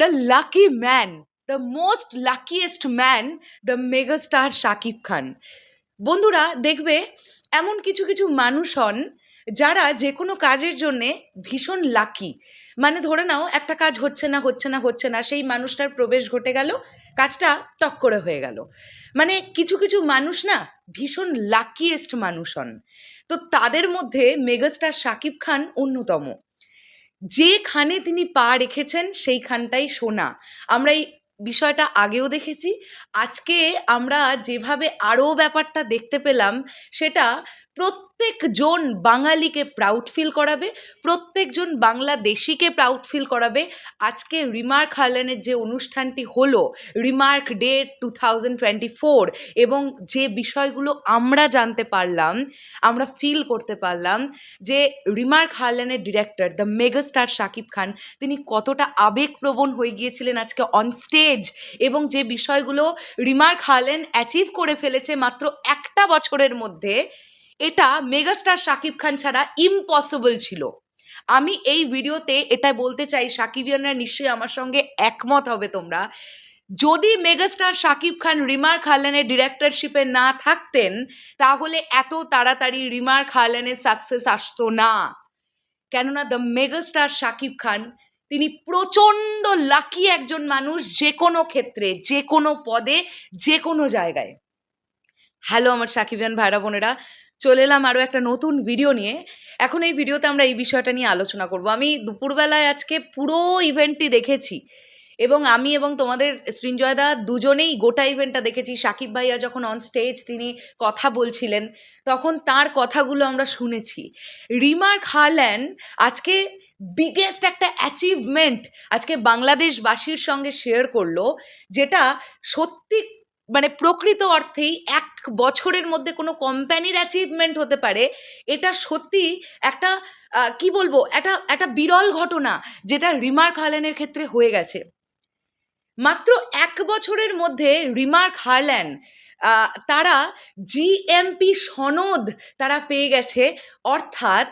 The lucky man the most luckiest man the megastar Shakib Khan বন্ধুরা, দেখবে, এমন কিছু কিছু মানুষ হন যারা যে কোনো কাজের জন্যে ভীষণ লাকি মানে ধরে নাও, একটা কাজ হচ্ছে না হচ্ছে না হচ্ছে না, সেই মানুষটার প্রবেশ ঘটে গেল, কাজটা টক করে হয়ে গেল। মানে কিছু কিছু মানুষ না, ভীষণ লাকিয়েস্ট মানুষ হন। তো তাদের মধ্যে মেগাস্টার শাকিব খান অন্যতম। যেখানে তিনি পা রেখেছেন, সেইখানটাই সোনা। আমরা এই বিষয়টা আগেও দেখেছি। আজকে আমরা যেভাবে আরও ব্যাপারটা দেখতে পেলাম, সেটা প্রত্যেকজন বাঙালিকে প্রাউড ফিল করাবে প্রত্যেকজন বাংলাদেশিকে প্রাউড ফিল করাবে। আজকে রিমার্ক হারলেনের যে অনুষ্ঠানটি হলো, remark day two thousand twenty four এবং যে বিষয়গুলো আমরা জানতে পারলাম, আমরা ফিল করতে পারলাম যে remark হারলেনের director the megastar Shakib Khan, তিনি কতটা আবেগপ্রবণ হয়ে গিয়েছিলেন আজকে অন স্টেজ এবং যে বিষয়গুলো রিমার্ক হারলেন অ্যাচিভ করে ফেলেছে মাত্র একটা বছরের মধ্যে। এটা মেগাস্টার শাকিব খান ছাড়া ইম্পসিবল ছিল। আমি এই ভিডিওতে এটা বলতে চাই সাকিবিয়ানরা নিশ্চয়ই আমার সঙ্গে একমত হবে তোমরা। যদি মেগাস্টার শাকিব খান রিমার হারলানের ডিরেক্টরশিপে না থাকতেন, তাহলে এত তাড়াতাড়ি রিমার হারলানের সাকসেস আসতো না। কেননা দ্য মেগাস্টার শাকিব খান, তিনি প্রচণ্ড লাকি একজন মানুষ যে কোনো ক্ষেত্রে, যে কোনো পদে, যে কোনো জায়গায়। হ্যালো আমার সাকিবিয়ান ভাইরা বোনেরা চলে এলাম আরও একটা নতুন ভিডিও নিয়ে। এখন এই ভিডিওতে আমরা এই বিষয়টা নিয়ে আলোচনা করব। আমি দুপুরবেলায় আজকে পুরো ইভেন্টটি দেখেছি এবং আমি এবং তোমাদের সৃঞ্জয়দা দুজনেই গোটা ইভেন্টটা দেখেছি। সাকিব ভাইয়া যখন অন স্টেজ তিনি কথা বলছিলেন, তখন তার কথাগুলো আমরা শুনেছি। রিমার্ক হারল্যান্ড আজকে বিগেস্ট একটা অ্যাচিভমেন্ট আজকে বাংলাদেশবাসীর সঙ্গে শেয়ার করল, যেটা সত্যি মানে প্রকৃত অর্থেই এক বছরের মধ্যে কোনো কোম্পানির অ্যাচিভমেন্ট হতে পারে এটা সত্যি একটা কি বলব একটা একটা বিরল ঘটনা যেটা রিমার্ক হারল্যান্ডের ক্ষেত্রে হয়ে গেছে। মাত্র এক বছরের মধ্যে রিমার্ক হারল্যান্ড তারা জিএমপি সনদ তারা পেয়ে গেছে অর্থাৎ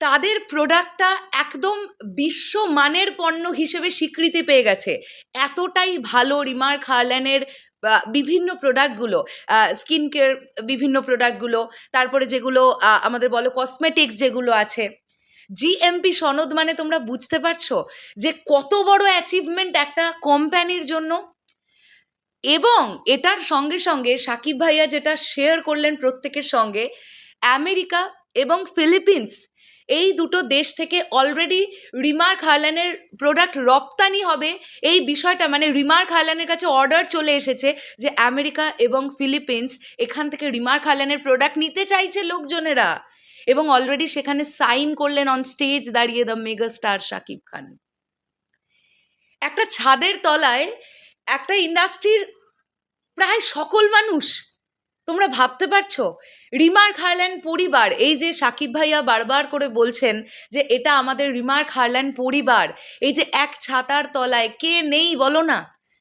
তাদের প্রোডাক্টটা একদম বিশ্বমানের পণ্য হিসেবে স্বীকৃতি পেয়ে গেছে। এতটাই ভালো রিমার্ক হারল্যান্ডের আহ, বিভিন্ন প্রোডাক্টগুলো স্কিন কেয়ার বিভিন্ন প্রোডাক্টগুলো তারপরে যেগুলো আমাদের বলো কসমেটিক্স যেগুলো আছে। জিএমপি সনদ মানে তোমরা বুঝতে পারছ যে কত বড় অ্যাচিভমেন্ট একটা কোম্পানির জন্য? এবং এটার সঙ্গে সঙ্গে সাকিব ভাইয়া যেটা শেয়ার করলেন প্রত্যেকের সঙ্গে, আমেরিকা এবং ফিলিপিন্স এই দুটো দেশ থেকে অলরেডি রিমার্ক হারল্যান্ডের প্রোডাক্ট রপ্তানি হবে। এই বিষয়টা মানে রিমার্ক হারল্যান্ডের কাছে অর্ডার চলে এসেছে যে আমেরিকা এবং ফিলিপিন্স এখান থেকে রিমার্ক হারল্যান্ডের প্রোডাক্ট নিতে চাইছে লোকজনেরা। এবং অলরেডি সেখানে সাইন করলেন অন স্টেজ দাঁড়িয়ে দ্য মেগা স্টার শাকিব খান একটা ছাদের তলায় একটা ইন্ডাস্ট্রির প্রায় সকল মানুষ তোমরা ভাবতে পারছ? রিমার্ক হারল্যান্ড পরিবার, এই যে সাকিব ভাইয়া বারবার করে বলছেন যে এটা আমাদের রিমার্ক হারল্যান্ড পরিবার, এই যে এক ছাতার তলায় কে নেই বলো না?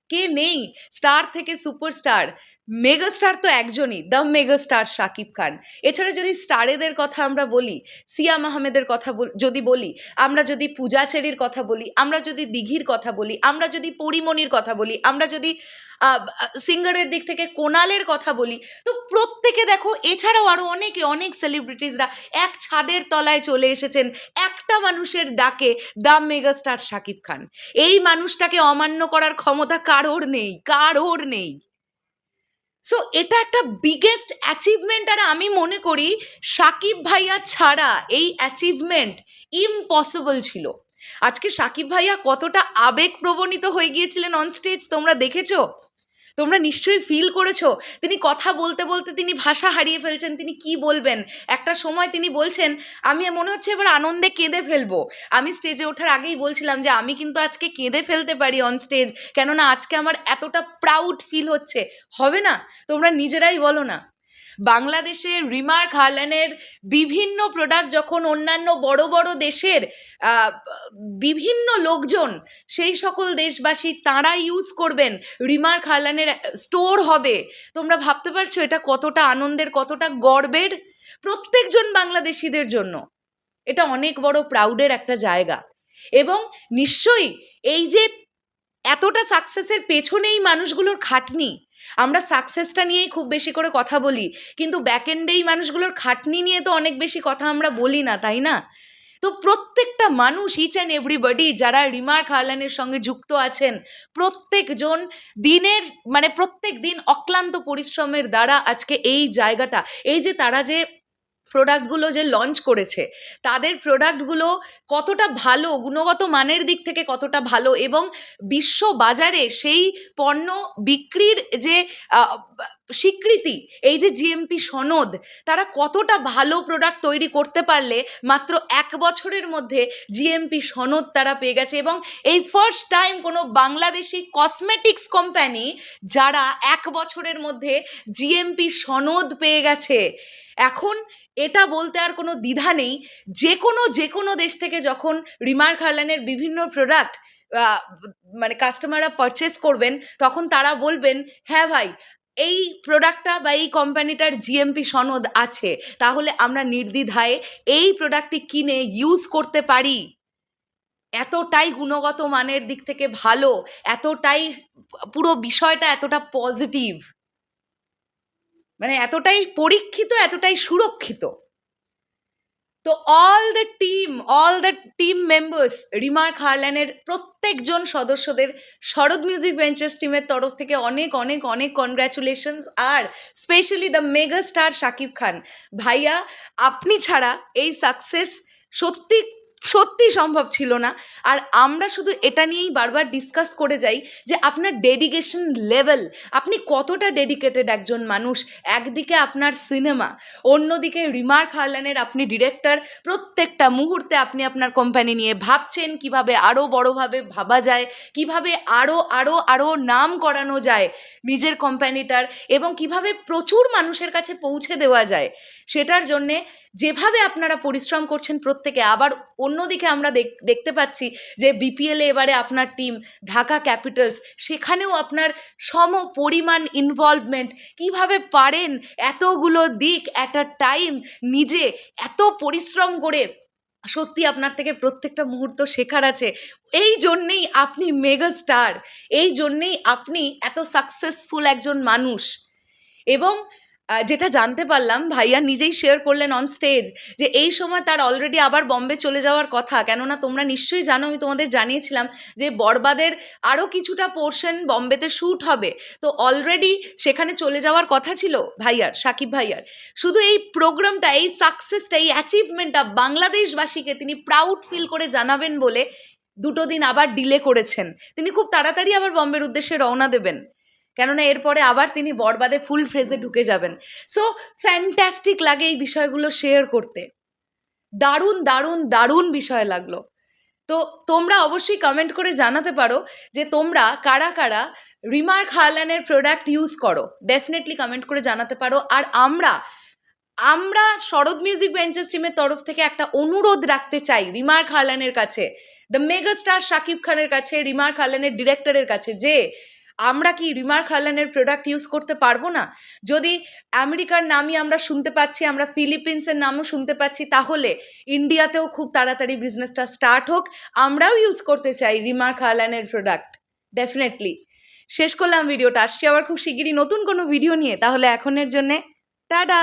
কে নেই? স্টার থেকে সুপারস্টার মেগাস্টার তো একজনই দ্য মেগাস্টার শাকিব খান এছাড়া যদি স্টারেদের কথা আমরা বলি সিয়াম আহমেদের কথা যদি বলি, আমরা যদি পূজা চেরির কথা বলি, আমরা যদি দিঘির কথা বলি, আমরা যদি পরিমণির কথা বলি, আমরা যদি সিঙ্গারের দিক থেকে কোনালের কথা বলি, তো প্রত্যেকে দেখো, এছাড়াও আরও অনেকে, অনেক সেলিব্রিটিসরা এক ছাদের তলায় চলে এসেছেন, একটা মানুষের ডাকে দ্য মেগাস্টার শাকিব খান এই মানুষটাকে অমান্য করার ক্ষমতা কারোর নেই কারোর নেই। সো এটা একটা বিগেস্ট অ্যাচিভমেন্ট আর আমি মনে করি সাকিব ভাইয়া ছাড়া এই অ্যাচিভমেন্ট ইম্পসিবল ছিল। আজকে সাকিব ভাইয়া কতটা আবেগ প্রবণিত হয়ে গিয়েছিলেন অন স্টেজ তোমরা দেখেছ? তোমরা নিশ্চয়ই ফিল করেছ। তিনি কথা বলতে বলতে তিনি ভাষা হারিয়ে ফেলছেন, তিনি কি বলবেন? একটা সময় তিনি বলছেন, আমি মনে হচ্ছে এবার আনন্দে কেঁদে ফেলব। আমি স্টেজে ওঠার আগেই বলছিলাম যে, আমি কিন্তু আজকে কেঁদে ফেলতে পারি অন স্টেজ কেননা আজকে আমার এতটা প্রাউড ফিল হচ্ছে। হবে না? তোমরা নিজেরাই বলো না। বাংলাদেশে রিমার্ক হারল্যান্ডের বিভিন্ন প্রোডাক্ট যখন অন্যান্য বড় বড় দেশের বিভিন্ন লোকজন, সেই সকল দেশবাসী তারা ইউজ করবেন রিমার্ক হারল্যান্ডের স্টোর হবে। তোমরা ভাবতে পারছ এটা কতটা আনন্দের, কতটা গর্বের? প্রত্যেকজন বাংলাদেশিদের জন্য। এটা অনেক বড় প্রাউডের একটা জায়গা। এবং নিশ্চয়ই এই যে এতটা সাকসেসের পেছনেই মানুষগুলোর খাটনি। আমরা সাকসেসটা নিয়েই খুব বেশি করে কথা বলি, কিন্তু ব্যাকএন্ডেই মানুষগুলোর খাটনি নিয়ে তো অনেক বেশি কথা আমরা বলি না, তাই না? তো প্রত্যেকটা মানুষ ইচ অ্যান্ড এভরিবডি যারা রিমার খারলানের সঙ্গে যুক্ত আছেন, প্রত্যেকজন দিনের মানে প্রত্যেক দিন অক্লান্ত পরিশ্রমের দ্বারা আজকে এই জায়গাটা, এই যে তারা যে প্রোডাক্টগুলো যে লঞ্চ করেছে, তাদের প্রোডাক্টগুলো কতটা ভালো, গুণগত মানের দিক থেকে কতটা ভালো এবং বিশ্ব বাজারে সেই পণ্য বিক্রির যে স্বীকৃতি, এই যে জিএমপি সনদ, তারা কতটা ভালো প্রোডাক্ট তৈরি করতে পারলে মাত্র এক বছরের মধ্যে জিএমপি সনদ তারা পেয়ে গেছে এবং এই ফার্স্ট টাইম কোনো বাংলাদেশি কসমেটিক্স কোম্পানি যারা এক বছরের মধ্যে জিএমপি সনদ পেয়ে গেছে। এখন এটা বলতে আর কোনো দ্বিধা নেই যে কোনো যে কোনো দেশ থেকে যখন রিমার খারলানের বিভিন্ন প্রোডাক্ট মানে কাস্টমাররা পারচেস করবেন, তখন তারা বলবেন হ্যাঁ ভাই এই প্রোডাক্টটা বা এই কোম্পানিটার জিএমপি সনদ আছে, তাহলে আমরা নির্দ্বিধায় এই প্রোডাক্টটি কিনে ইউজ করতে পারি। এতটাই গুণগত মানের দিক থেকে ভালো, এতটাই পুরো বিষয়টা এতটা পজিটিভ মানে এতটাই পরীক্ষিত, এতটাই সুরক্ষিত। তো all the team all the team members remark খারল্যানের প্রত্যেকজন সদস্যদের শরৎ মিউজিক বেঞ্চেস টিমের তরফ থেকে অনেক অনেক অনেক congratulations R specially the mega star Shakib Khan ভাইয়া, আপনি ছাড়া এই সাকসেস সত্যি সত্যি সম্ভব ছিল না। আর আমরা শুধু এটা নিয়েই বারবার ডিসকাস করে যাই যে আপনার ডেডিকেশন লেভেল আপনি কতটা ডেডিকেটেড একজন মানুষ? একদিকে আপনার সিনেমা অন্যদিকে রিমার খারলানের আপনি ডিরেক্টর প্রত্যেকটা মুহূর্তে আপনি আপনার কোম্পানি নিয়ে ভাবছেন কীভাবে আরও বড়োভাবে ভাবা যায়, কীভাবে আরও আরও আরও নাম করানো যায় নিজের কোম্পানিটার এবং কীভাবে প্রচুর মানুষের কাছে পৌঁছে দেওয়া যায়। সেটার জন্যে যেভাবে আপনারা পরিশ্রম করছেন প্রত্যেকে, আবার অন্যদিকে আমরা দেখতে পাচ্ছি যে বিপিএলে এবারে আপনার টিম ঢাকা ক্যাপিটালস সেখানেও আপনার সম পরিমাণ ইনভলভমেন্ট কীভাবে পারেন এতগুলো দিক অ্যাট আ টাইম নিজে এত পরিশ্রম করে? সত্যি আপনার থেকে প্রত্যেকটা মুহূর্ত শেখার আছে। এই জন্যেই আপনি মেগা স্টার এই জন্যেই আপনি এত সাকসেসফুল একজন মানুষ। এবং যেটা জানতে পারলাম, ভাইয়া নিজেই শেয়ার করলেন অন স্টেজ যে এই সময় তার অলরেডি আবার বম্বে চলে যাওয়ার কথা। কেননা তোমরা নিশ্চয়ই জানো, আমি তোমাদের জানিয়েছিলাম যে বরবাদের আরও কিছুটা পোর্শন বম্বেতে শ্যুট হবে। তো অলরেডি সেখানে চলে যাওয়ার কথা ছিল ভাইয়ার, সাকিব ভাইয়ার। শুধু এই প্রোগ্রামটা এই সাকসেসটা এই অ্যাচিভমেন্টটা বাংলাদেশবাসীকে তিনি প্রাউড ফিল করে জানাবেন বলে দুটো দিন আবার ডিলে করেছেন। তিনি খুব তাড়াতাড়ি আবার বম্বের উদ্দেশ্যে রওনা দেবেন। কেননা এরপরে আবার তিনি বরবাদে ফুল ফ্রেজে ঢুকে যাবেন। সো ফ্যান্টাস্টিক লাগে এই বিষয়গুলো শেয়ার করতে। দারুণ দারুণ দারুণ বিষয় লাগল। তো তোমরা অবশ্যই কমেন্ট করে জানাতে পারো যে তোমরা কারা কারা রিমার খারলানের প্রোডাক্ট ইউজ করো। ডেফিনেটলি কমেন্ট করে জানাতে পারো। আর আমরা আমরা শরৎ মিউজিক বেঞ্চেস টিমের তরফ থেকে একটা অনুরোধ রাখতে চাই রিমার খারলানের কাছে। দ্য মেগা স্টার শাকিব খানের কাছে রিমার খারলানের ডিরেক্টরের কাছে যে আমরা কি রিমার্ক খারলানের প্রোডাক্ট ইউজ করতে পারব না? যদি আমেরিকার নামই আমরা শুনতে পাচ্ছি, আমরা ফিলিপিন্সের নামও শুনতে পাচ্ছি, তাহলে ইন্ডিয়াতেও খুব তাড়াতাড়ি বিজনেসটা স্টার্ট হোক। আমরাও ইউজ করতে চাই রিমার্ক খারলানের প্রোডাক্ট ডেফিনেটলি শেষ করলাম ভিডিওটা আসছি আবার খুব শিগগিরই নতুন কোনো ভিডিও নিয়ে। তাহলে এখনের জন্যে, টাটা!